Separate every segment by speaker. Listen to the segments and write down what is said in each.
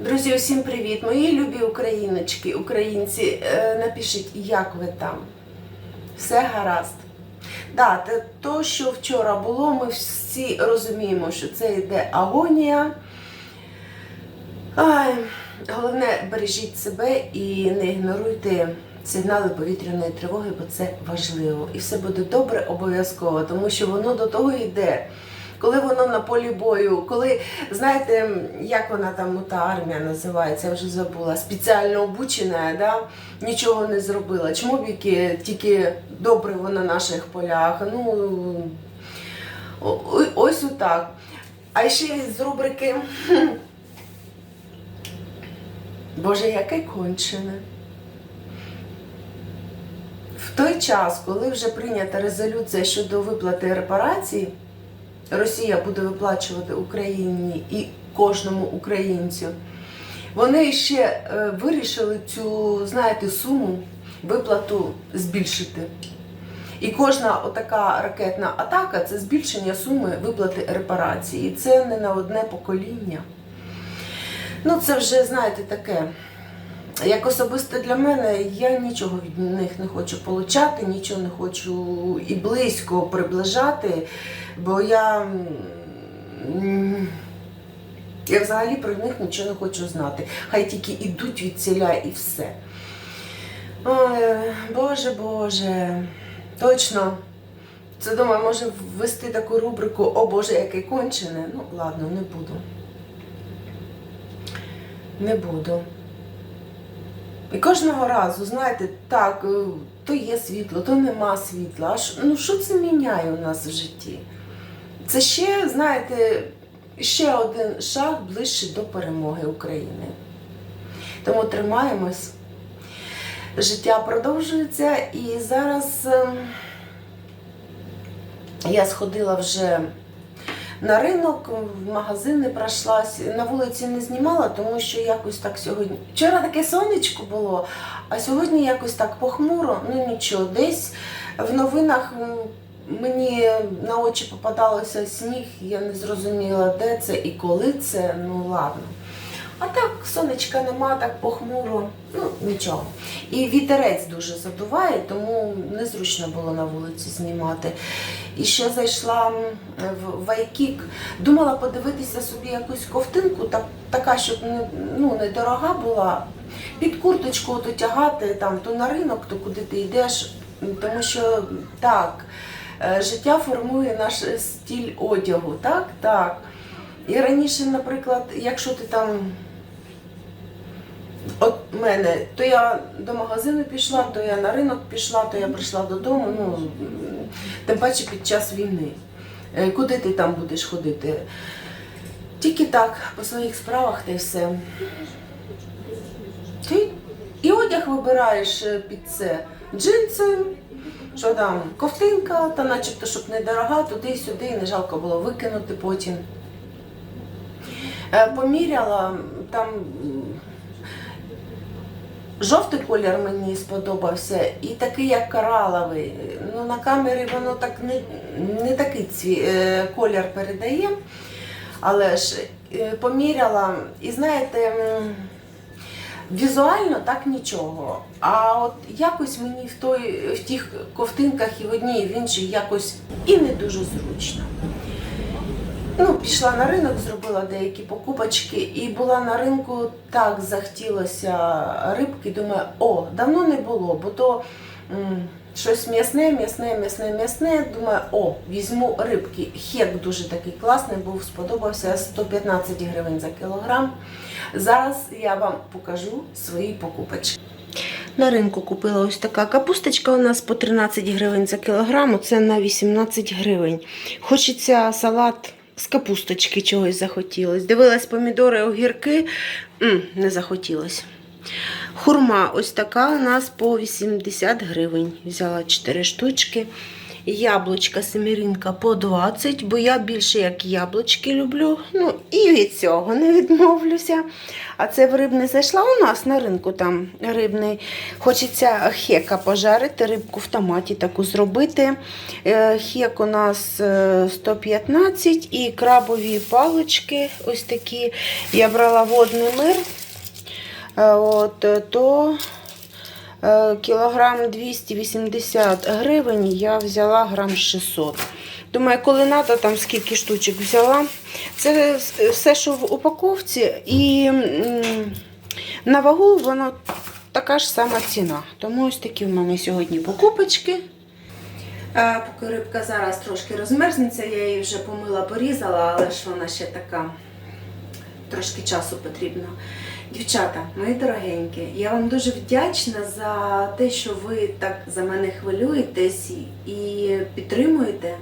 Speaker 1: Друзі, усім привіт! Мої любі україночки, українці. Е, Напишіть, як ви там? Все гаразд. Да, то, що вчора було, ми всі розуміємо, що це йде агонія. Ай, головне, бережіть себе і не ігноруйте сигнали повітряної тривоги, бо це важливо. І все буде добре обов'язково, тому що воно до того йде. Коли воно на полі бою, коли знаєте, як вона там та армія називається, я вже забула, спеціально обучена, да? нічого не зробила. Чмобіки тільки добре на наших полях. Ну ось отак. А ще з рубрики Боже, яке кончене. В той час, коли вже прийнята резолюція щодо виплати репарацій, Росія буде виплачувати Україні і кожному українцю. Вони ще е, вирішили цю, знаєте, суму виплату збільшити. І кожна отака ракетна атака це збільшення суми виплати репарації. І це не на одне покоління. Ну, це вже, знаєте, таке. Як особисто для мене, я нічого від них не хочу получати, нічого не хочу і близько приближати, бо я, я взагалі про них нічого не хочу знати. Хай тільки ідуть від ціля і все. Ой, Боже Боже, точно. Це думаю, може ввести таку рубрику О Боже, яке кончене. Ну, ладно, не буду. Не буду. І кожного разу, знаєте, так, е, то є світло, то нема світла. А що- ну що це міняє у нас в житті? Це ще, знаєте, ще один шаг ближче до перемоги України. Тому тримаємось. Життя продовжується і зараз ем, я сходила вже на ринок, в магазини пройшлась, на вулиці не знімала, тому що якось так сьогодні. Вчора таке сонечко було, а сьогодні якось так похмуро, ну нічого, десь в новинах мені на очі попадалося сніг, я не зрозуміла, де це і коли це, ну ладно. А так, сонечка нема, так похмуро, ну нічого. І вітерець дуже задуває, тому незручно було на вулиці знімати. І ще зайшла в Вайкік, думала подивитися собі якусь ковтинку, так, така, щоб ну, дорога була. Під курточку то тягати там, то на ринок, то куди ти йдеш. Тому що так, е, життя формує наш стиль одягу. Так, так. І раніше, наприклад, якщо ти там. От мене, то я до магазину пішла, то я на ринок пішла, то я прийшла додому. Ну, тим паче під час війни. Е, Куди ти там будеш ходити? Тільки так, по своїх справах та все. Ти і одяг вибираєш е, під це. Джинси, що там, ковтинка, та начебто, щоб не дорога, туди-сюди, не жалко було викинути потім. Е, Поміряла там. Жовтий колір мені сподобався і такий, як кораловий. Ну, на камері воно так не, не такий цві, е, колір передає. Але ж е, поміряла, і знаєте, візуально так нічого. А от якось мені в, той, в тих ковтинках і в одній, і в іншій якось і не дуже зручно. Ну, пішла на ринок, зробила деякі покупочки і була на ринку, так захотілося рибки. Думаю, о, давно не було, бо то м, щось м'ясне, м'ясне, м'ясне, м'ясне. Думаю, о, візьму рибки. Хек дуже такий класний був, сподобався 115 гривень за кілограм. Зараз я вам покажу свої покупочки. На ринку купила ось така капусточка у нас по 13 гривень за кілограм, це на 18 гривень. Хочеться салат з капусточки чогось захотілось. Дивилась помідори, огірки, М, не захотілось. Хурма ось така у нас по 80 гривень. Взяла 4 штучки. Яблучка семіринка по 20, бо я більше як яблучки люблю. Ну, і від цього не відмовлюся. А це в рибний зайшла у нас на ринку там рибний. Хочеться хека пожарити, рибку в томаті таку зробити. Е, Хек у нас е, 115 і крабові палички ось такі. Я брала водний мир. Е, От, е, то е, кілограм 280 гривень, я взяла грам 600. Думаю, коли треба, там скільки штучок взяла. Це все, що в упаковці, і на вагу воно така ж сама ціна. Тому ось такі в мене сьогодні покупочки. Поки рибка зараз трошки розмерзнеться, я її вже помила, порізала, але ж вона ще така трошки часу потрібно. Дівчата, мої дорогенькі, я вам дуже вдячна за те, що ви так за мене хвилюєтесь і підтримуєте.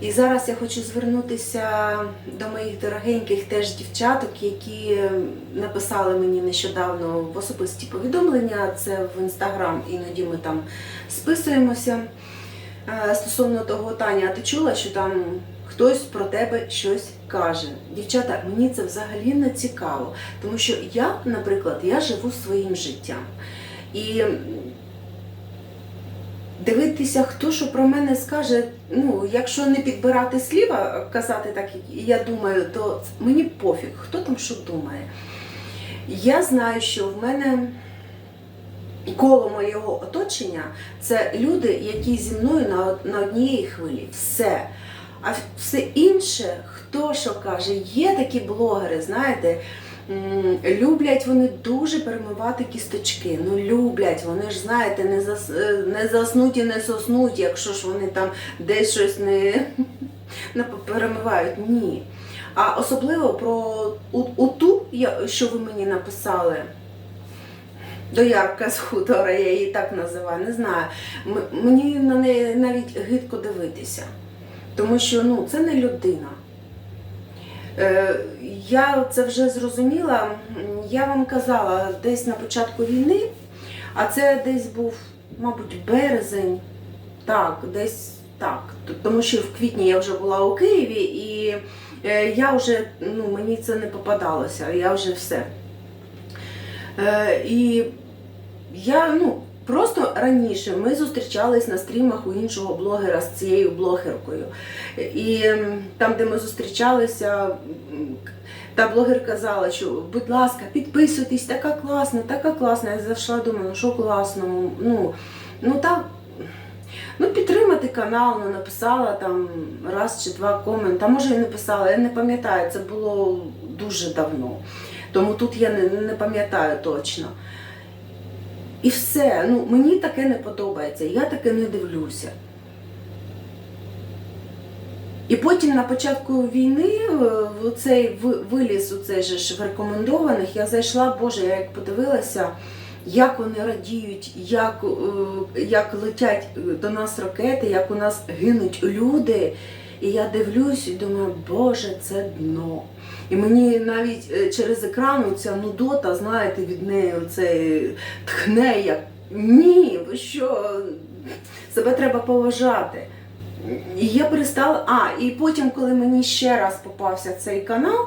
Speaker 1: І зараз я хочу звернутися до моїх дорогеньких теж дівчаток, які написали мені нещодавно в особисті повідомлення. Це в інстаграм, іноді ми там списуємося. Е, Стосовно того, Таня, ти чула, що там хтось про тебе щось каже. Дівчата, мені це взагалі не цікаво, тому що я, наприклад, я живу своїм життям. І дивитися, хто що про мене скаже, ну, якщо не підбирати слів, а казати так, як я думаю, то мені пофіг, хто там що думає. Я знаю, що в мене коло моєго оточення це люди, які зі мною на, однієї хвилі. Все. А все інше, хто що каже, є такі блогери, знаєте, люблять вони дуже перемивати кісточки. Ну, люблять, вони ж знаєте, не, зас, е, не заснуть і не соснуть, якщо ж вони там десь щось не, перемивають. Ні. А особливо про у, у ту, що ви мені написали. Доярка з хутора, я її так називаю, не знаю. Мені на неї навіть гидко дивитися. Тому що ну, це не людина. Е, я це вже зрозуміла. Я вам казала десь на початку війни, а це десь був, мабуть, березень. Так, десь так. Тому що в квітні я вже була у Києві і е, я вже, ну, мені це не попадалося, я вже все. Е, і я, ну, просто раніше ми зустрічались на стрімах у іншого блогера з цією блогеркою. І там, де ми зустрічалися, та блогер казала, що будь ласка, підписуйтесь, така класна, така класна. Я зайшла, думаю, ну що класно, ну, ну так. Ну, підтримати канал, ну, написала там раз чи два коменти. А може і не писала, я не пам'ятаю, це було дуже давно. Тому тут я не, не пам'ятаю точно. І все. Ну, мені таке не подобається, я таке не дивлюся. І потім на початку війни е, в цей виліз у цей же ж рекомендованих, я зайшла, Боже, я як подивилася, як вони радіють, як, е, як летять до нас ракети, як у нас гинуть люди. І я дивлюсь і думаю, Боже, це дно. І мені навіть е, через екран ця нудота, знаєте, від неї оце тхне як ні, ви що, себе треба поважати. І я перестала. А, і потім, коли мені ще раз попався цей канал,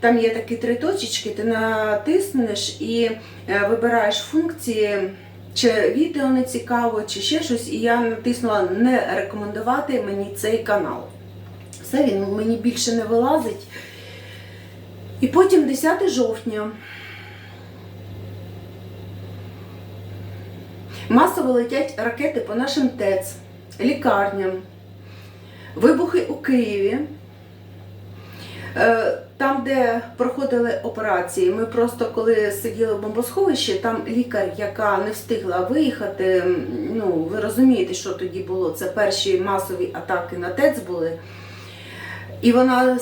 Speaker 1: там є такі три точечки, ти натиснеш і е, вибираєш функції, чи відео не цікаво, чи ще щось. І я натиснула не рекомендувати мені цей канал. Все, він мені більше не вилазить. І потім 10 жовтня. Масово летять ракети по нашим ТЕЦ, лікарням, вибухи у Києві. Там, де проходили операції, ми просто коли сиділи в бомбосховищі, там лікар, яка не встигла виїхати, ну ви розумієте, що тоді було. Це перші масові атаки на ТЕЦ були. І вона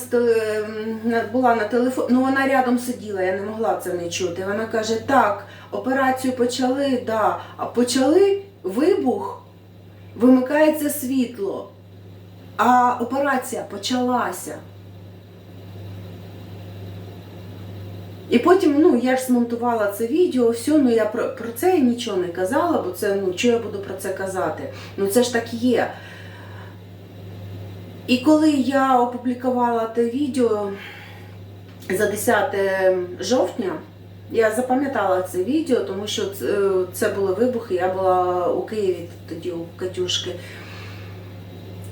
Speaker 1: була на телефоні, ну вона рядом сиділа, я не могла це не чути. Вона каже: так, операцію почали, да, а почали вибух, вимикається світло, а операція почалася. І потім, ну, я ж змонтувала це відео, все, ну я про, про це нічого не казала, бо це, ну, що я буду про це казати? Ну це ж так є. І коли я опублікувала те відео за 10 жовтня, я запам'ятала це відео, тому що це, це були вибухи, я була у Києві тоді у Катюшки.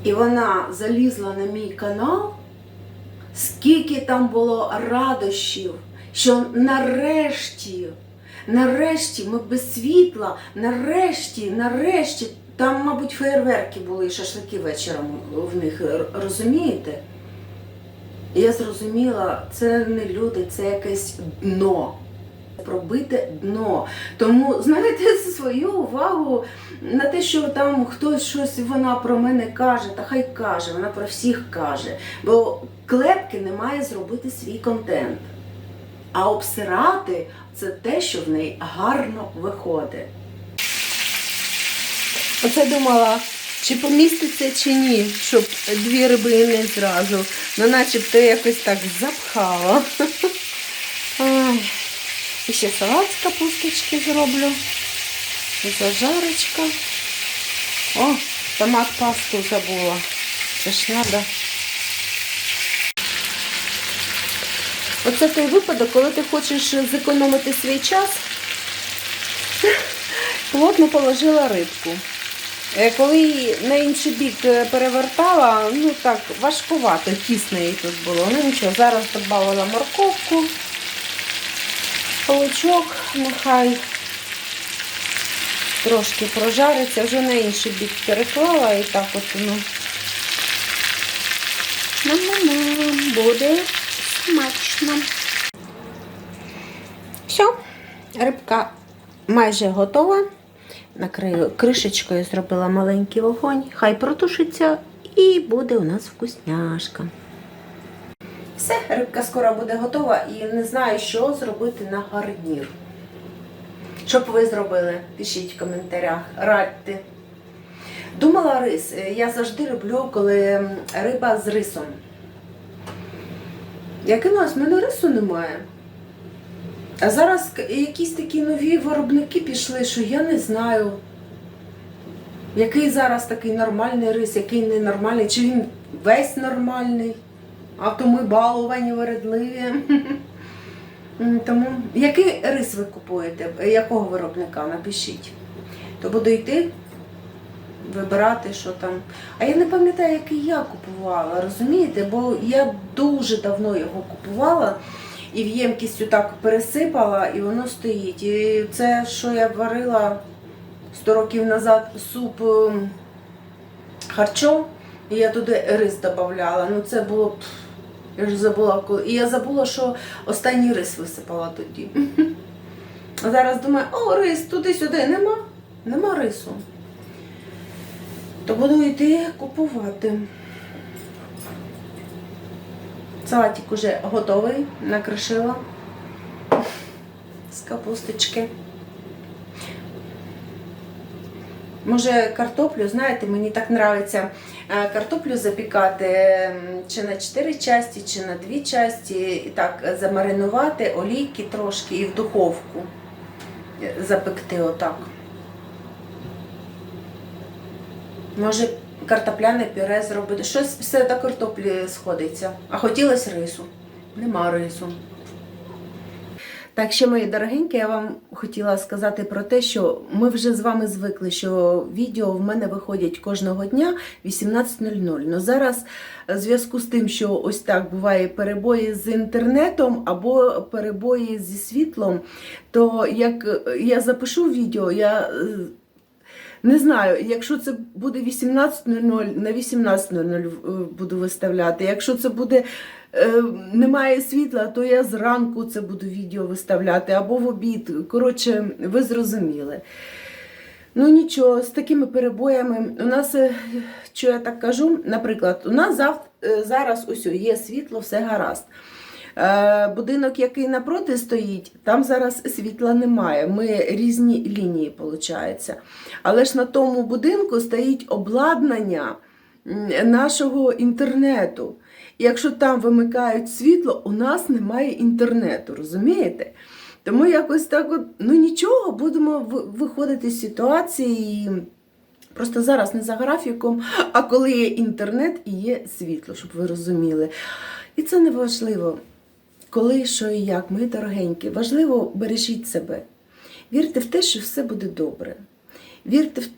Speaker 1: І вона залізла на мій канал, скільки там було радощів, що нарешті, нарешті ми без світла, нарешті, нарешті, там, мабуть, фейерверки були і шашлики вечором в них, розумієте? Я зрозуміла, це не люди, це якесь дно. Пробите дно. Тому, знаєте, свою увагу на те, що там хтось щось вона про мене каже, та хай каже, вона про всіх каже. Бо клепки не має зробити свій контент. А обсирати це те, що в неї гарно виходить. Оце думала, чи поміститься, чи ні, щоб дві рибини зразу. Ну, начебто якось так запхала. Ай. І ще салат з капусточки зроблю. Зажарочка. О, томат пасту забула. Це ж надо. Оце той випадок, коли ти хочеш зекономити свій час, плотно положила рибку. Е, Коли її на інший бік е, перевертала, ну так, важкувато, тісно їй тут було. Ну нічого, зараз додавала морковку, лучок, нехай трошки прожариться, вже на інший бік переклала і так от воно. Нам-нам-нам, буде смачно. Все, рибка майже готова. Накрию кришечкою, зробила маленький вогонь, хай протушиться і буде у нас вкусняшка. Все, рибка скоро буде готова і не знаю, що зробити на гарнір. Що б ви зробили? Пишіть в коментарях, радьте. Думала рис. Я завжди люблю, коли риба з рисом. Я кинулась, в мене рису немає. А зараз якісь такі нові виробники пішли, що я не знаю, який зараз такий нормальний рис, який ненормальний, чи він весь нормальний, а то ми баловані, вередливі. Тому який рис ви купуєте? Якого виробника? Напишіть. То буду йти, вибирати, що там. А я не пам'ятаю, який я купувала, розумієте? Бо я дуже давно його купувала і в ємкість так пересипала, і воно стоїть. І це, що я варила 100 років назад суп ем, і я туди рис додавала. Ну це було. Я ж забула коли. І я забула, що останній рис висипала тоді. А зараз думаю, о, рис, туди-сюди нема. Нема рису. То буду йти купувати. Салатик уже готовий, накришила з капусточки. Може, картоплю, знаєте, мені так подобається картоплю запікати чи на 4 часті, чи на 2 часті, і так замаринувати, олійки трошки і в духовку е, запекти отак. Може, картопляне пюре зробити. Щось все до картоплі сходиться. А хотілося рису. Нема рису. Так що, мої дорогенькі, я вам хотіла сказати про те, що ми вже з вами звикли, що відео в мене виходять кожного дня 18.00. Ну зараз в зв'язку з тим, що ось так буває перебої з інтернетом або перебої зі світлом, то як я запишу відео, я е, не знаю, якщо це буде 18.00, на 18.00 буду виставляти. Якщо це буде е, немає світла, то я зранку це буду відео виставляти або в обід. Коротше, ви зрозуміли. Ну нічого, з такими перебоями. У нас, е, що я так кажу, наприклад, у нас зав, е, зараз ось є світло, все гаразд. Е, Будинок, який напроти стоїть, там зараз світла немає. Ми різні лінії, виходить. Але ж на тому будинку стоїть обладнання нашого інтернету. І якщо там вимикають світло, у нас немає інтернету, розумієте? Тому якось так, от, ну нічого, будемо виходити з ситуації Просто зараз не за графіком, а коли є інтернет і є світло, щоб ви розуміли. І це не важливо, коли, що і як, мої дорогенькі. Важливо бережіть себе. Вірте в те, що все буде добре. Вірте в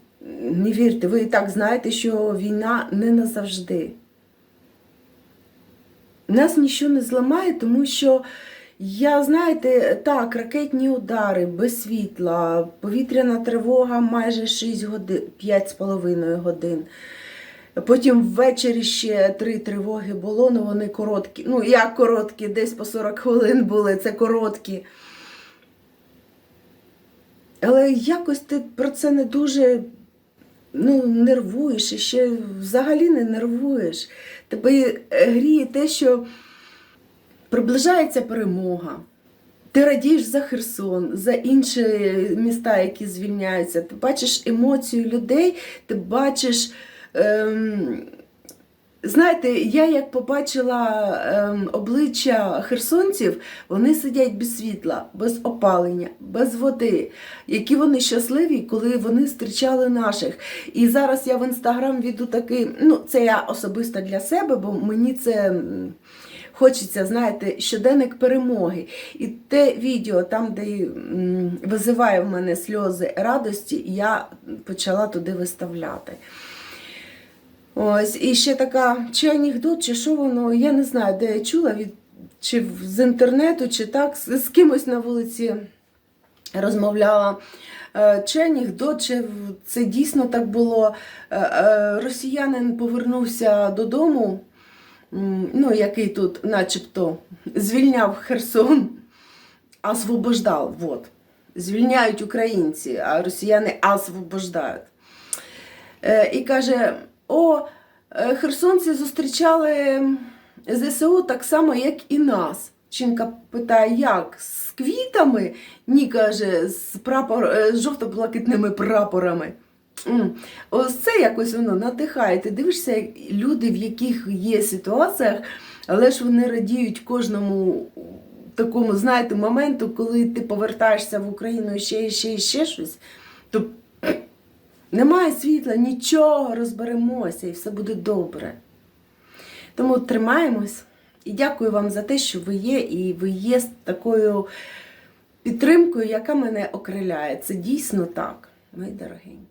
Speaker 1: не вірте, ви і так знаєте, що війна не назавжди. Нас нічого не зламає, тому що я, знаєте, так, ракетні удари без світла, повітряна тривога майже 6 годин, 5,5 годин. Потім ввечері ще три тривоги було, ну вони короткі. Ну, як короткі, десь по 40 хвилин були, це короткі. Але якось ти про це не дуже ну, нервуєш і ще взагалі не нервуєш. Тебе е, гріє те, що приближається перемога. Ти радієш за Херсон, за інші міста, які звільняються. Ти бачиш емоцію людей, ти бачиш. Ем, знаєте, я як побачила ем, обличчя херсонців, вони сидять без світла, без опалення, без води. Які вони щасливі, коли вони зустрічали наших. І зараз я в інстаграм веду такий, ну це я особисто для себе, бо мені це. Хочеться, знаєте, щоденник перемоги. І те відео, там, де визиває в мене сльози радості, я почала туди виставляти. Ось, і ще така, чи анекдот, чи що воно, я не знаю, де я чула, від, чи з інтернету, чи так, з, з кимось на вулиці розмовляла. Е, Чи анекдот, чи це дійсно так було. Е, е, Росіянин повернувся додому, ну, який тут начебто звільняв Херсон, освобождав. Вот. Звільняють українці, а росіяни освобождають. І каже: о, е, херсонці зустрічали ЗСУ так само, як і нас. Жінка питає, як? З квітами? Ні, каже, з, прапор, е, з жовто-блакитними прапорами. Ось це якось воно надихає. Ти дивишся, люди, в яких є ситуаціях, але ж вони радіють кожному такому, знаєте, моменту, коли ти повертаєшся в Україну і ще, ще, ще щось. То немає світла, нічого, розберемося і все буде добре. Тому тримаємось і дякую вам за те, що ви є, і ви є такою підтримкою, яка мене окриляє. Це дійсно так, мої дорогенькі.